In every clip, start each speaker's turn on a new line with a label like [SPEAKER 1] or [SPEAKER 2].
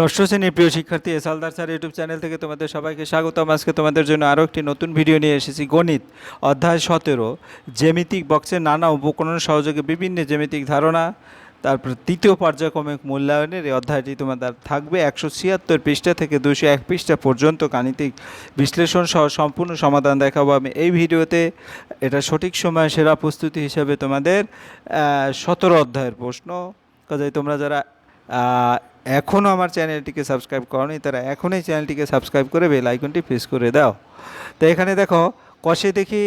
[SPEAKER 1] ষষ্ঠ শ্রেণির প্রিয় শিক্ষার্থী S Haldar sir YouTube channel থেকে তোমাদের সবাইকে স্বাগতম। আজকে তোমাদের জন্য আরও একটি নতুন ভিডিও নিয়ে এসেছি। গণিত, অধ্যায় সতেরো, জ্যামিতিক বক্সের নানা উপকরণ সহযোগে বিভিন্ন জ্যামিতিক ধারণা, তারপর তৃতীয় পর্যায়ক্রমিক মূল্যায়নের এই অধ্যায়টি তোমাদের থাকবে একশো ছিয়াত্তর পৃষ্ঠা থেকে দুশো এক পৃষ্ঠা পর্যন্ত গাণিতিক বিশ্লেষণ সহ সম্পূর্ণ সমাধান দেখাবো আমি এই ভিডিওতে। এটা সঠিক সময় সেরা প্রস্তুতি হিসাবে তোমাদের সতেরো অধ্যায়ের প্রশ্ন। কাজে তোমরা যারা এখনও আমার চ্যানেলটিকে সাবস্ক্রাইব করনি, তারা এখনই চ্যানেলটিকে সাবস্ক্রাইব করে বেল আইকনটি প্রেস করে দাও। তো এখানে দেখো, কষে দেখি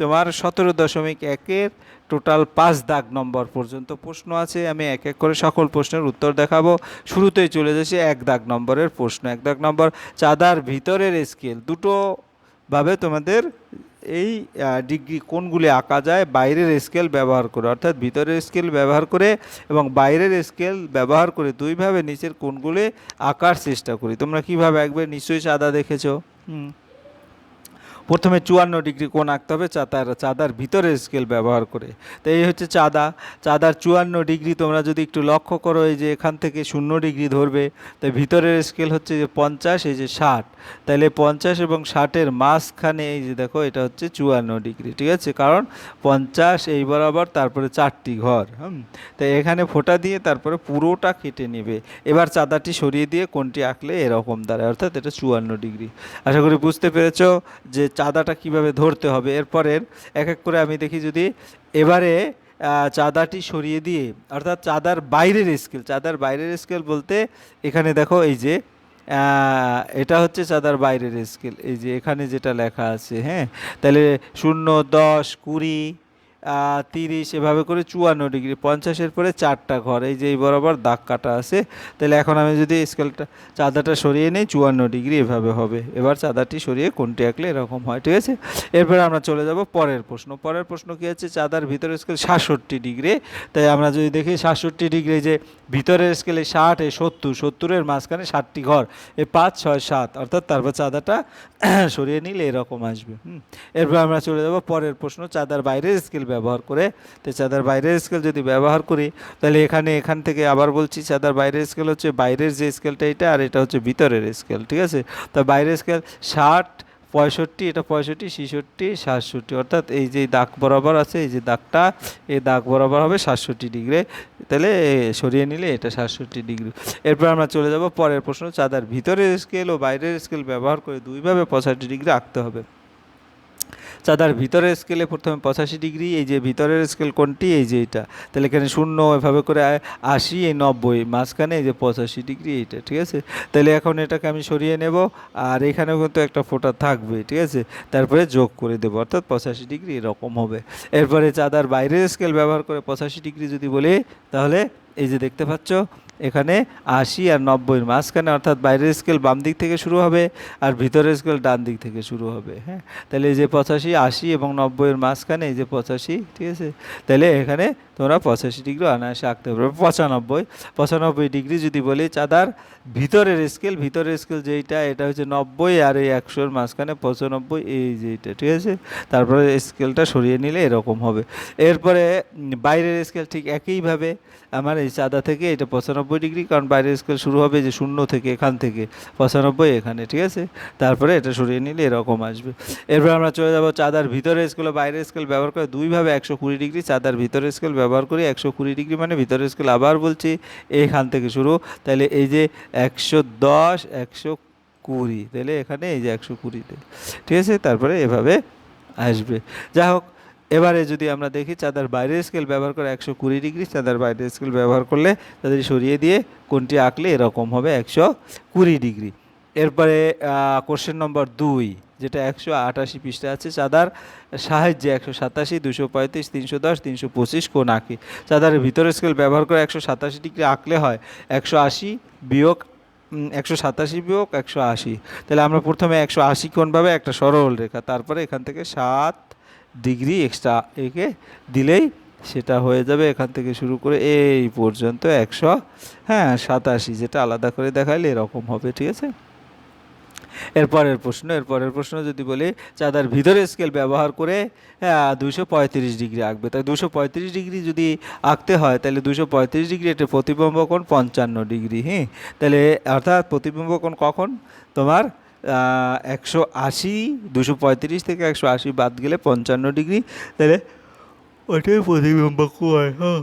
[SPEAKER 1] তোমার সতেরো দশমিক একের টোটাল পাঁচ দাগ নম্বর পর্যন্ত প্রশ্ন আছে। আমি এক এক করে সকল প্রশ্নের উত্তর দেখাবো। শুরুতেই চলে যাচ্ছি এক দাগ নম্বরের প্রশ্ন। এক দাগ নম্বর, চাঁদার ভিতরের স্কেল দুটো ভাবে তোমাদের এই ডিগ্রি কোনগুলি আঁকা যায়? বাইরের স্কেল ব্যবহার করে, অর্থাৎ ভিতরের স্কেল ব্যবহার করে এবং বাইরের স্কেল ব্যবহার করে দুইভাবে নিচের কোনগুলি আঁকার চেষ্টা করি। তোমরা কীভাবে একবার নিশ্চয়ই সাদা দেখেছ। হুম। প্রথমে চুয়ান্ন ডিগ্রি কোণ আঁকতে হবে চাঁদার চাঁদার ভিতরের স্কেল ব্যবহার করে। তো এই হচ্ছে চাঁদা। চাঁদার চুয়ান্ন ডিগ্রি তোমরা যদি একটু লক্ষ্য করো, এই যে এখান থেকে শূন্য ডিগ্রি ধরবে, তো ভিতরের স্কেল হচ্ছে যে পঞ্চাশ, এই যে ষাট। তাহলে পঞ্চাশ এবং ষাটের মাঝখানে, এই যে দেখো, এটা হচ্ছে চুয়ান্ন ডিগ্রি, ঠিক আছে? কারণ পঞ্চাশ এই বরাবর, তারপরে চারটি ঘর, হুম? তো এখানে ফোঁটা দিয়ে তারপরে পুরোটা কেটে নেবে। এবার চাঁদাটি সরিয়ে দিয়ে কোনটি আঁকলে এরকম দাঁড়ায়, অর্থাৎ এটা চুয়ান্ন ডিগ্রি। আশা করি বুঝতে পেরেছ যে চাঁদাটা কীভাবে ধরতে হবে? এরপরের এক এক করে আমি দেখি যদি এবারে চাঁদাটি সরিয়ে দিয়ে, অর্থাৎ চাঁদার বাইরের স্কেল চাঁদার বাইরের স্কেল বলতে এখানে দেখো এই যে এটা হচ্ছে চাঁদার বাইরের স্কেল এই যে এখানে যেটা লেখা আছে হ্যাঁ? তাহলে শূন্য, দশ, কুড়ি তিরিশ, এভাবে করে চুয়ান্ন ডিগ্রি, পঞ্চাশের পরে চারটা ঘর, এই যে এই বরাবর দাগ কাটা আছে। তাহলে এখন আমি যদি স্কেলটা চাঁদাটা সরিয়ে নিই, চুয়ান্ন ডিগ্রি এভাবে হবে। এবার চাঁদাটি সরিয়ে কোনটি আঁকলে এরকম হয়, ঠিক আছে? এরপরে আমরা চলে যাব পরের প্রশ্ন। পরের প্রশ্ন কী আছে চাঁদার ভিতরের স্কেল সাতষট্টি ডিগ্রি। তাই আমরা যদি দেখি সাতষট্টি ডিগ্রি, যে ভিতরের স্কেলে ষাট এ সত্তর, সত্তরের মাঝখানে ষাটটি ঘর, এই পাঁচ, ছয়, সাত, অর্থাৎ তারপর চাঁদাটা সরিয়ে নিলে এরকম আসবে। হুম। এরপর আমরা চলে যাব পরের প্রশ্ন, চাঁদার বাইরের স্কেল ব্যবহার করে, তো চাঁদার বাইরের স্কেল যদি ব্যবহার করি, তাহলে এখানে, এখান থেকে আবার বলছি চাঁদার বাইরের স্কেল হচ্ছে বাইরের যে স্কেলটা এটা আর এটা হচ্ছে ভিতরের স্কেল ঠিক আছে? তো বাইরের স্কেল ষাট, পঁয়ষট্টি, এটা পঁয়ষট্টি, ছেষট্টি, সাতষট্টি, অর্থাৎ এই যে দাগ বরাবর আছে, এই যে দাগটা এই দাগ বরাবর হবে সাতষট্টি ডিগ্রি, তাহলে সরিয়ে নিলে এটা সাতষট্টি ডিগ্রি। এরপর আমরা চলে যাব পরের প্রশ্ন, চাঁদার ভিতরের স্কেল ও বাইরের স্কেল ব্যবহার করে দুইভাবে পঁয়ষট্টি ডিগ্রি আঁকতে হবে। চাঁদার ভিতরের স্কেলে প্রথমে পঁচাশি ডিগ্রি এই যে ভিতরের স্কেল কোনটি? এই যে এটা। তাহলে এখানে শূন্য, এভাবে করে আশি, এই নব্বই। মাঝখানে এই যে পঁচাশি ডিগ্রি এইটা, ঠিক আছে? তাহলে এখন এটাকে আমি সরিয়ে নেব, আর এখানেও কিন্তু একটা ফোঁটা থাকবে, ঠিক আছে? তারপরে যোগ করে দেবো, অর্থাৎ পঁচাশি ডিগ্রি এরকম হবে। এরপরে চাঁদার বাইরের স্কেল ব্যবহার করে পঁচাশি ডিগ্রি যদি বলি, তাহলে এই যে দেখতে পাচ্ছ এখানে আশি আর নব্বইয়ের মাঝখানে, অর্থাৎ বাইরের স্কেল বাম দিক থেকে শুরু হবে আর ভিতরের স্কেল ডান দিক থেকে শুরু হবে হ্যাঁ? তাহলে এই যে পঁচাশি, আশি এবং নব্বইয়ের মাঝখানে এই যে পঁচাশি, ঠিক আছে? তাহলে এখানে তোমরা পঁচাশি ডিগ্রি অনায়াসে আঁকতে পারবে, পঁচানব্বই পঁচানব্বই ডিগ্রি যদি বলি চাঁদার ভিতরের স্কেল ভিতরের স্কেল যেইটা, এটা হচ্ছে নব্বই আর এই একশোর মাঝখানে পঁচানব্বই, এই যেইটা, ঠিক আছে? তারপরে স্কেলটা সরিয়ে নিলে এরকম হবে। এরপরে বাইরের স্কেল ঠিক একইভাবে, আমার এই চাঁদা থেকে এটা পঁচানব্বই ডিগ্রি, কারণ বাইরের স্কেল শুরু হবে যে শূন্য থেকে, এখান থেকে, পঁচানব্বই এখানে, ঠিক আছে? তারপরে এটা সরিয়ে নিলে এরকম আসবে। এরপর আমরা চলে যাব চাঁদার ভিতরের স্কেল বাইরের স্কেল ব্যবহার করে দুইভাবে একশো কুড়ি ডিগ্রি, চাঁদার ভিতরের স্কেল ব্যবহার করি, একশো কুড়ি ডিগ্রি মানে ভিতরের স্কেল আবার বলছি এইখান থেকে শুরু। তাহলে এই যে একশো দশ, একশো কুড়ি, তাহলে এখানে এই যে একশো কুড়িতে, ঠিক আছে? তারপরে এভাবে আসবে। যাই হোক এবারে যদি আমরা দেখি চাঁদার বাইরের স্কেল ব্যবহার করে একশো কুড়ি ডিগ্রি চাঁদার বাইরের স্কেল ব্যবহার করলে তাদের সরিয়ে দিয়ে কোনটি আঁকলে এরকম হবে একশো কুড়ি ডিগ্রি এরপরে কোশ্চেন নম্বর দুই, যেটা একশো আটাশি পৃষ্ঠা আছে, চাঁদার সাহায্যে একশো সাতাশি, দুশো পঁয়ত্রিশ, তিনশো দশ, তিনশো পঁচিশ কোন আঁকি। চাঁদার ভিতরের স্কেল ব্যবহার করে একশো সাতাশি ডিগ্রি আঁকলে হয় একশো আশি বিয়োগ একশো সাতাশি বিয়োগ একশো আশি। তাহলে আমরা প্রথমে একশো আশি কোণভাবে একটা সরল রেখা, তারপরে এখান থেকে সাত ডিগ্রি এক্সট্রা একে দিলেই সেটা হয়ে যাবে। এখান থেকে শুরু করে এই পর্যন্ত একশো হ্যাঁ সাতাশি যেটা আলাদা করে দেখাইলে এরকম হবে, ঠিক আছে? এরপরের প্রশ্ন এরপরের প্রশ্ন যদি বলি, চাঁদার ভিতরে স্কেল ব্যবহার করে হ্যাঁ দুশো পঁয়ত্রিশ ডিগ্রি আঁকবে। তাই দুশো পঁয়ত্রিশ ডিগ্রি যদি আঁকতে হয়, তাহলে দুশো পঁয়ত্রিশ ডিগ্রি এটা প্রতিবিম্ব কোণ পঞ্চান্ন ডিগ্রি হ্যাঁ তাহলে অর্থাৎ প্রতিবিম্ব কোণ কখন? তোমার একশো আশি, দুশো পঁয়ত্রিশ থেকে একশো আশি বাদ গেলে পঞ্চান্ন ডিগ্রি। তাহলে ওইটাই প্রতিবিম্ব কুয়ায় হ্যাঁ।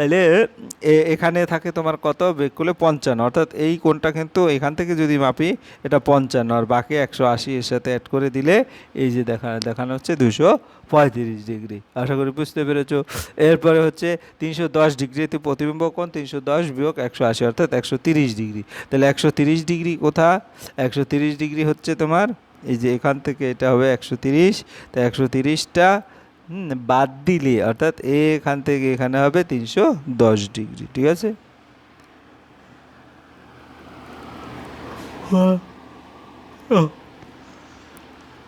[SPEAKER 1] তাহলে এ- এখানে থাকে তোমার কত? বেগ করলে পঞ্চান্ন। অর্থাৎ এই কোণটা কিন্তু এখান থেকে যদি মাপি, এটা পঞ্চান্ন। আর বাকি একশো আশি এর সাথে অ্যাড করে দিলে, এই যে দেখা, দেখানো হচ্ছে দুশো পঁয়ত্রিশ ডিগ্রি। আশা করি বুঝতে পেরেছ? এরপরে হচ্ছে তিনশো দশ ডিগ্রিতে প্রতিবিম্ব কোণ, তিনশো দশ বিয়োগ একশো আশি, অর্থাৎ একশো তিরিশ ডিগ্রি। তাহলে একশো তিরিশ ডিগ্রি কোথা? একশো তিরিশ ডিগ্রি হচ্ছে তোমার, এই যে এখান থেকে এটা হবে একশো তিরিশ। তা একশো তিরিশটা হুম, বাদ দিলে অর্থাৎ এখান থেকে এখানে হবে তিনশো দশ ডিগ্রি ঠিক আছে?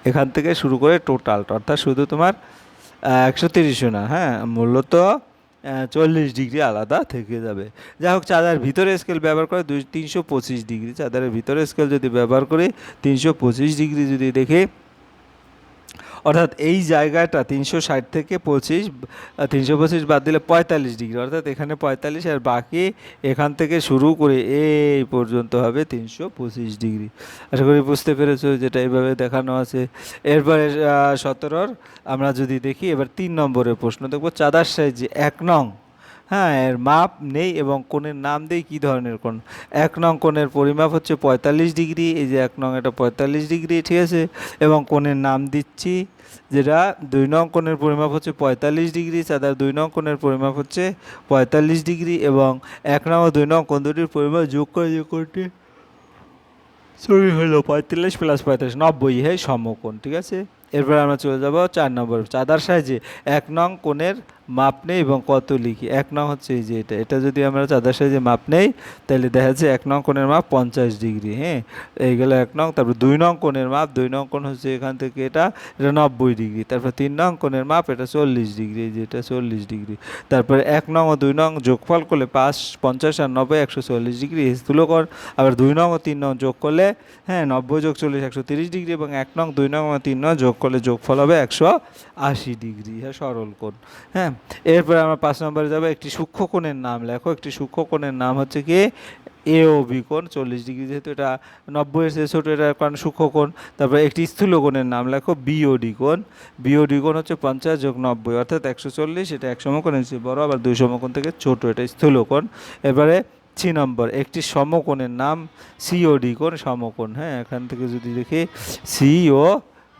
[SPEAKER 1] এখান থেকে শুরু করে টোটাল অর্থাৎ শুধু তোমার একশো তিরিশও না হ্যাঁ মূলত চল্লিশ ডিগ্রি আলাদা থেকে যাবে। যাই হোক চাঁদার ভিতরে স্কেল ব্যবহার করে দুই তিনশো পঁচিশ ডিগ্রি চাঁদারের ভিতরে স্কেল যদি ব্যবহার করি তিনশো পঁচিশ ডিগ্রি যদি দেখি অর্থাৎ এই জায়গাটা তিনশো ষাট থেকে পঁচিশ তিনশো পঁচিশ বাদ দিলে পঁয়তাল্লিশ ডিগ্রি, অর্থাৎ এখানে পঁয়তাল্লিশ আর বাকি এখান থেকে শুরু করে এই পর্যন্ত হবে তিনশো পঁচিশ ডিগ্রি। আশা করি বুঝতে পেরেছ যেটা এইভাবে দেখানো আছে। এরপরে সতেরোর আমরা যদি দেখি, এবার তিন নম্বরের প্রশ্ন। দেখব চাঁদার সাইজ এক নং। হ্যাঁ এর মাপ নেই এবং কোণের নাম দেই কী ধরনের কোণ? এক নং কোণের পরিমাপ হচ্ছে পঁয়তাল্লিশ ডিগ্রি, এই যে এক নং এটা পঁয়তাল্লিশ ডিগ্রি, ঠিক আছে? এবং কোণের নাম দিচ্ছি যেটা দুই নং কোণের পরিমাপ হচ্ছে পঁয়তাল্লিশ ডিগ্রি চাঁদার দুই নং কোণের পরিমাপ হচ্ছে পঁয়তাল্লিশ ডিগ্রি এবং এক নং ও দুই নং কোণ দুটির পরিমাপ যোগ করে যে কোণটি সরি হলো পঁয়তাল্লিশ প্লাস পঁয়তাল্লিশ, নব্বই হ্যাঁ সমকোণ, ঠিক আছে? এরপর আমরা চলে যাব চার নম্বর, চাঁদার সাহায্যে। এক নং কোণের মাপ নেই এবং কত লিখি। এক নং হচ্ছে এই যে এটা। এটা যদি আমরা চাঁদার সাহায্যে মাপ নেই, তাহলে দেখা যাচ্ছে এক নং কোণের মাপ পঞ্চাশ ডিগ্রি হ্যাঁ? এই গেল এক নং, তারপর দুই নং কোণের মাপ, দুই নং কোণ হচ্ছে এখান থেকে এটা এটা নব্বই ডিগ্রি, তারপর তিন নং কোণের মাপ এটা চল্লিশ ডিগ্রি যে এটা চল্লিশ ডিগ্রি। তারপরে এক নং ও দুই নং যোগফল করলে পাঁচ, পঞ্চাশ আর নব্বই একশো চল্লিশ ডিগ্রি স্থূলকর আবার দুই নং ও তিন নং যোগ করলে হ্যাঁ নব্বই যোগ চল্লিশ একশো তিরিশ ডিগ্রি এবং এক নং, দুই নং ও তিন নং যোগ করলে যোগফল হবে একশো আশি ডিগ্রি হ্যাঁ সরল কোণ হ্যাঁ? এরপরে আমরা পাঁচ নম্বরে যাব, একটি সূক্ষ্ম কোণের নাম লেখো, একটি সূক্ষ্ম কোণের নাম হচ্ছে কি? এ ও বি কোণ, চল্লিশ ডিগ্রি, যেহেতু এটা নব্বই এর ছোটো, এটা কারণ সূক্ষ্ম কোণ। তারপরে একটি স্থূল কোণের নাম লেখো বিওডি কোণ। বিওডি কোণ হচ্ছে পঞ্চাশ যোগ নব্বই, অর্থাৎ একশো চল্লিশ, এটা এক সমকোণের চেয়ে বড়, আবার দুই সমকোণ থেকে ছোট, এটা স্থূল কোণ। এবারে সি নম্বর, একটি সমকোণের নাম সিওডি কোণ, সমকোণ হ্যাঁ এখান থেকে যদি দেখি সিও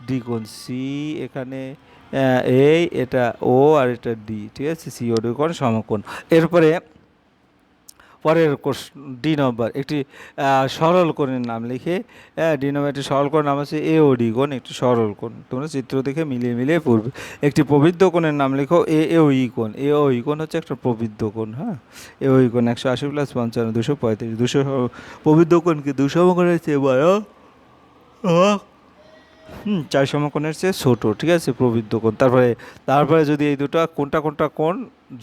[SPEAKER 1] ডি কোণ সি এখানে এই, এটা ও আর এটা ডি, ঠিক আছে? সিওডি কোণ সমকোণ। এরপরে পরের ডি নম্বর, একটি সরল কোণের নাম লিখে ডি নম্বর একটি সরল কোণের নাম আছে এ ও ডি কোণ, একটি সরল কোণ। তোমরা চিত্র দেখে মিলিয়ে মিলিয়ে পড়বে। একটি প্রবৃদ্ধ কোণের নাম লিখো এ এ ও ই কোণ। এ ও ই কোণ হচ্ছে একটা প্রবৃদ্ধ কোণ হ্যাঁ? এ ও ই কোণ একশো আশি প্লাস পঞ্চান্ন, দুশো পঁয়ত্রিশ, দুশো প্রবৃদ্ধ কোণকে দুশো কোণের চেয়ে বড় হুম, চার সমকোণের চেয়ে ছোটো, ঠিক আছে, প্রবৃদ্ধ কোণ। তারপরে তারপরে যদি এই দুটো কোনটা কোনটা কোণ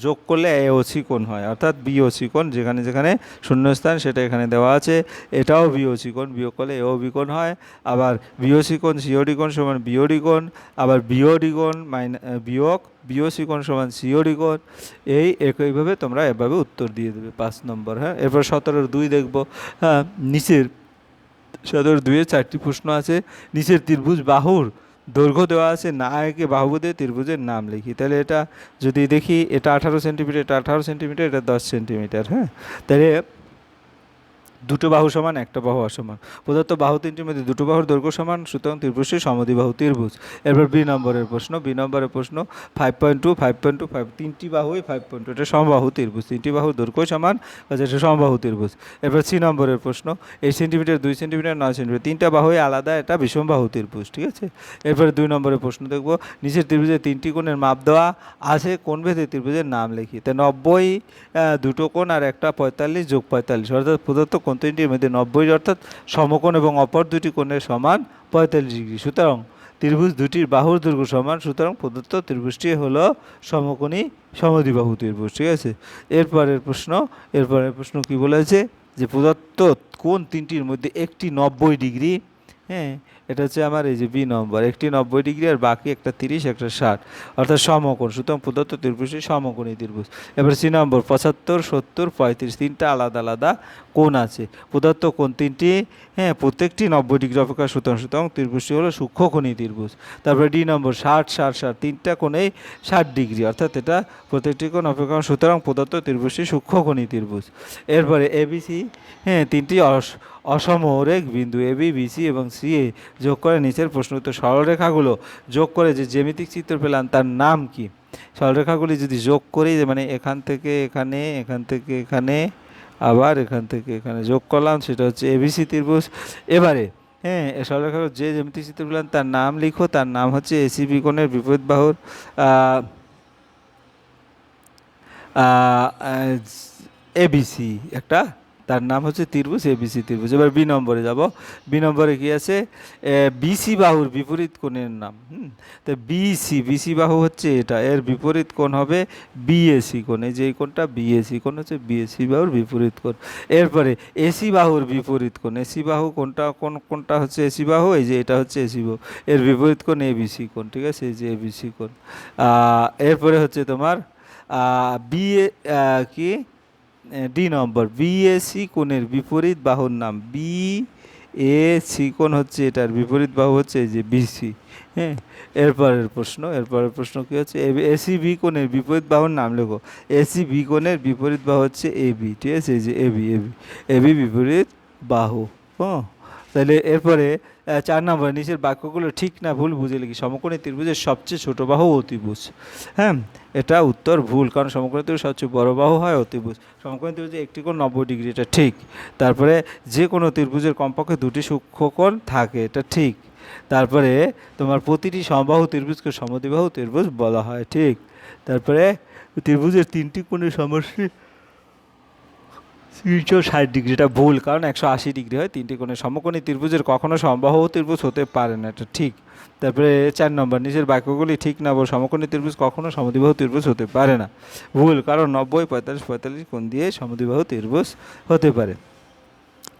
[SPEAKER 1] যোগ করলে এ ওসি কোণ হয়, অর্থাৎ বি ওসি কোণ, যেখানে যেখানে শূন্যস্থান সেটা এখানে দেওয়া আছে, এটাও বি ওসি কোণ, বিয়োগ করলে এও বি কোণ হয়। আবার বিওসি কোণ সিওডি কোণ সমান বিওডি কোণ, আবার বিওডি কোণ মাইনা বিয়োগ বিওসি কোণ সমান সিওডি কোণ, এই একইভাবে তোমরা এভাবে উত্তর দিয়ে দেবে, পাঁচ নম্বর হ্যাঁ? এরপর সতেরোর দুই দেখব হ্যাঁ নিচের সদর দুয়ে চারটি প্রশ্ন আছে। নিচের ত্রিভুজ বাহুর দৈর্ঘ্য দেওয়া আছে। না একে বাহু দিয়ে ত্রিভুজের নাম লিখি। তাহলে এটা যদি দেখি, এটা আঠারো সেন্টিমিটার, এটা আঠারো সেন্টিমিটার, এটা দশ সেন্টিমিটার হ্যাঁ? তাহলে দুটো বাহু সমান, একটা বাহু অসমান। প্রদত্ত বাহু তিনটির মধ্যে দুটো বাহুর দৈর্ঘ্য সমান, সুতরাং ত্রিভুজটি সমদ্বিবাহু ত্রিভুজ। এরপর বি নম্বরের প্রশ্ন, বি নম্বরের প্রশ্ন five point two five point two five তিনটি বাহুই ফাইভ পয়েন্ট টু এটা সমবাহু ত্রিভুজ। তিনটি বাহুর দৈর্ঘ্য সমান, কাজে এটা সমবাহু ত্রিভুজ। এরপর সি নম্বরের প্রশ্ন, এই সেন্টিমিটার দুই সেন্টিমিটার নয় সেন্টিমিটার তিনটা বাহুই আলাদা, এটা বিষমবাহু ত্রিভুজ, ঠিক আছে? এরপরে দুই নম্বরের প্রশ্ন দেখব, নিচের ত্রিভুজে তিনটি কোণের মাপ দেওয়া আছে, কোন ভেদে ত্রিভুজের নাম লিখি? তা নব্বই দুটো কোণ আর একটা পঁয়তাল্লিশ যোগ পঁয়তাল্লিশ, অর্থাৎ প্রদত্ত কোণ তিনটির মধ্যে নব্বই অর্থাৎ সমকোণ এবং অপর দুটি কোণের সমান পঁয়তাল্লিশ ডিগ্রি। সুতরাং ত্রিভুজ দুটির বাহুর দৈর্ঘ্য সমান, সুতরাং প্রদত্ত ত্রিভুজটি হলো সমকোণী সমদ্বিবাহু ত্রিভুজ, ঠিক আছে? এরপরের প্রশ্ন এরপরের প্রশ্ন কি বলেছে? যে প্রদত্ত কোন তিনটির মধ্যে একটি নব্বই ডিগ্রি হ্যাঁ এটা হচ্ছে আমার এই যে বি নম্বর। একটি নব্বই ডিগ্রি আর বাকি একটা তিরিশ, একটা ষাট। অর্থাৎ সমকোণ, সুতরাং প্রদত্ত ত্রিভুজটি সমকোণী ত্রিভুজ। এবার সি নম্বর, পঁচাত্তর, সত্তর, পঁয়ত্রিশ, তিনটা আলাদা আলাদা কোণ আছে। প্রদত্ত কোণ তিনটি হ্যাঁ প্রত্যেকটি নব্বই ডিগ্রি অপেক্ষা, সুতরাং সুতরাং ত্রিভুজটি হলো সূক্ষ্মকোণী ত্রিভুজ। তারপরে ডি নম্বর, ষাট ষাট ষাট, তিনটা কোণেই ষাট ডিগ্রি। অর্থাৎ এটা প্রত্যেকটি কোণ অপেক্ষা, সুতরাং প্রদত্ত ত্রিভুজটি সূক্ষ্মকোণী ত্রিভুজ। এরপরে এবিসি হ্যাঁ তিনটি অস- অসমরেখ বিন্দু এ, বি বিসি এবং সি এ যোগ করে নিচের প্রশ্ন উত্তর সরলরেখাগুলো যোগ করে যে জ্যামিতিক চিত্র পেলাম তার নাম কি? সরলরেখাগুলি যদি যোগ করি মানে এখান থেকে এখানে, এখান থেকে এখানে, আবার এখান থেকে এখানে যোগ করলাম, সেটা হচ্ছে এবিসি ত্রিভুজ। এবারে হ্যাঁ সরলরেখা যে জ্যামিতিক চিত্র পেলাম তার নাম লিখো, তার নাম হচ্ছে এসিবি কোণের বিপরীত বাহুর। এবিসি একটা তার নাম হচ্ছে ত্রিভুজ এবিসি ত্রিভুজ। এবার বি নম্বরে যাব। বি নম্বরে কি আছে? বিসি বাহুর বিপরীত কোণের নাম। হুম? তো বিসি বিসি বাহু হচ্ছে এটা। এর বিপরীত কোণ হবে বিএসি কোণ। এই যে এই কোণটা বিএসি কোণ হচ্ছে বিএসি বাহুর বিপরীত কোণ। এরপরে এসি বাহুর বিপরীত কোণ। এসি বাহু কোনটা কোন কোনটা হচ্ছে এসি বাহু, এই যে এটা হচ্ছে এসি বাহু। এর বিপরীত কোণ এবিসি কোণ, ঠিক আছে? এই যে এবিসি কোণ। এরপরে হচ্ছে তোমার বিএ কি? ডি নম্বর বিএসি কোণের বিপরীত বাহুর নাম, বি এ সি কোণ হচ্ছে এটার বিপরীত বাহু হচ্ছে এই যে বিসি হ্যাঁ? এরপরের প্রশ্ন এরপরের প্রশ্ন কী হচ্ছে? এসি বি কোণের বিপরীত বাহুর নাম লেখো। এসি বি কোণের বিপরীত বাহু হচ্ছে এ বি, ঠিক আছে? এই যে A B A B A B বিপরীত বাহু হ্যাঁ তাহলে এরপরে চার নম্বর, নিচের বাক্যগুলো ঠিক না, ভুল বুঝে লিখি। সমকোণী ত্রিভুজের সবচেয়ে ছোট বাহু অতিভুজ। হ্যাঁ এটা উত্তর ভুল, কারণ সমকোণী ত্রিভুজ সবচেয়ে বড় বাহু হয় অতিভুজ। সমকোণী ত্রিভুজে একটি কোণ নব্বই ডিগ্রি, এটা ঠিক। তারপরে যে কোনো ত্রিভুজের কমপক্ষে দুটি সূক্ষ্মকোণ থাকে, এটা ঠিক। তারপরে তোমার প্রতিটি সমবাহু ত্রিভুজকে সমদ্বিবাহু ত্রিভুজ বলা হয়, ঠিক। তারপরে ত্রিভুজের তিনটি কোণের সমষ্টি তিনশো ষাট ডিগ্রি, এটা ভুল, কারণ একশো আশি ডিগ্রি হয় তিনটি কোণের সমকোণী ত্রিভুজের কখনো সম্বাহ ত্রিভুজ হতে পারে না, এটা ঠিক। তারপরে চার নম্বর নিজের বাক্যগুলি ঠিক না বল সমকোণী ত্রিভুজ কখনো সমদ্বিবাহু ত্রিভুজ হতে পারে না। ভুল, কারণ নব্বই, পঁয়তাল্লিশ পঁয়তাল্লিশ কোণ দিয়ে সমদ্বিবাহু ত্রিভুজ হতে পারে।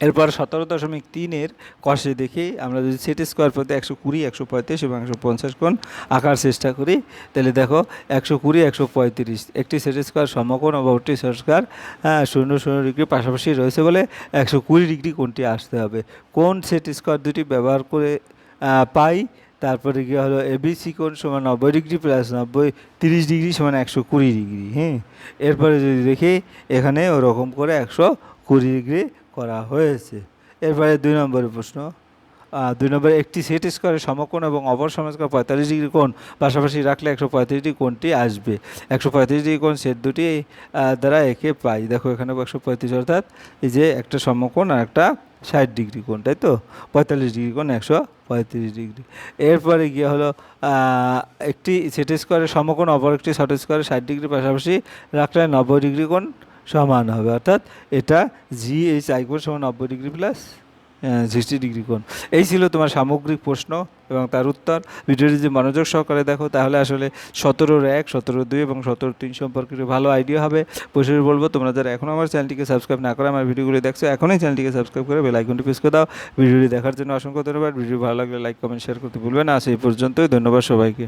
[SPEAKER 1] এরপর সতেরো দশমিক তিনের কষে দেখি আমরা যদি সেট স্কোয়ার প্রতি একশো কুড়ি, একশো পঁয়ত্রিশ এবং একশো পঞ্চাশ কোণ আঁকার চেষ্টা করি, তাহলে দেখো একশো কুড়ি, একশো পঁয়ত্রিশ। একটি সেট স্কোয়ার সমকোণ ও একটি সেট স্কোয়ার হ্যাঁ শূন্য শূন্য ডিগ্রি পাশাপাশি রয়েছে বলে একশো কুড়ি ডিগ্রি কোণটি আসতে হবে। কোন সেট স্কোয়ার দুটি ব্যবহার করে পাই? তারপরে গিয়ে হলো? এবিসি কোণ সমান নব্বই ডিগ্রি প্লাস নব্বই, তিরিশ ডিগ্রি সমান একশো কুড়ি ডিগ্রি হ্যাঁ এরপরে যদি দেখি, এখানে ওরকম করে একশো কুড়ি ডিগ্রি করা হয়েছে। এরপরে দুই নম্বরের প্রশ্ন দুই নম্বরে একটি সেট স্কোয়ারের সমকোণ এবং অপর সমস্কার পঁয়তাল্লিশ ডিগ্রি কোণ, পাশাপাশি রাখলে একশো পঁয়ত্রিশ ডিগ্রি কোণটি আসবে। একশো পঁয়ত্রিশ ডিগ্রি কোণ সেট দুটি দ্বারা একে পাই। দেখো এখানে একশো পঁয়ত্রিশ অর্থাৎ এই যে একটা সমকোণ আর একটা ষাট ডিগ্রি কোণ, তাই তো? পঁয়তাল্লিশ ডিগ্রি কোণ, একশো পঁয়ত্রিশ ডিগ্রি। এরপরে গিয়ে হলো একটি সেট স্কোয়ারের সমকোণ, অপর একটি ষাট স্কোয়ারের ষাট ডিগ্রি, পাশাপাশি রাখলে নব্বই ডিগ্রি কোণ সমান হবে। অর্থাৎ এটা জি এইচ আই কোণ সমান নব্বই ডিগ্রি প্লাস সিক্সটি ডিগ্রি কোণ। এই ছিল তোমার সামগ্রিক প্রশ্ন এবং তার উত্তর। ভিডিওটি যদি মনোযোগ সহকারে দেখো, তাহলে আসলে সতেরোর এক সতেরো দুই এবং সতেরো তিন সম্পর্কে ভালো আইডিয়া হবে। পরিশেষে বলব, তোমরা যারা এখন আমার চ্যানেলটিকে সাবস্ক্রাইব না করে আমার ভিডিওগুলি দেখছ, এখনই চ্যানেলটিকে সাবস্ক্রাইব করে বেল আইকনটি প্রেস করে দাও। ভিডিওটি দেখার জন্য অসংখ্য ধন্যবাদ। ভিডিও ভালো লাগলে লাইক কমেন্ট শেয়ার করতে ভুলবে না। এই পর্যন্তই। ধন্যবাদ সবাইকে।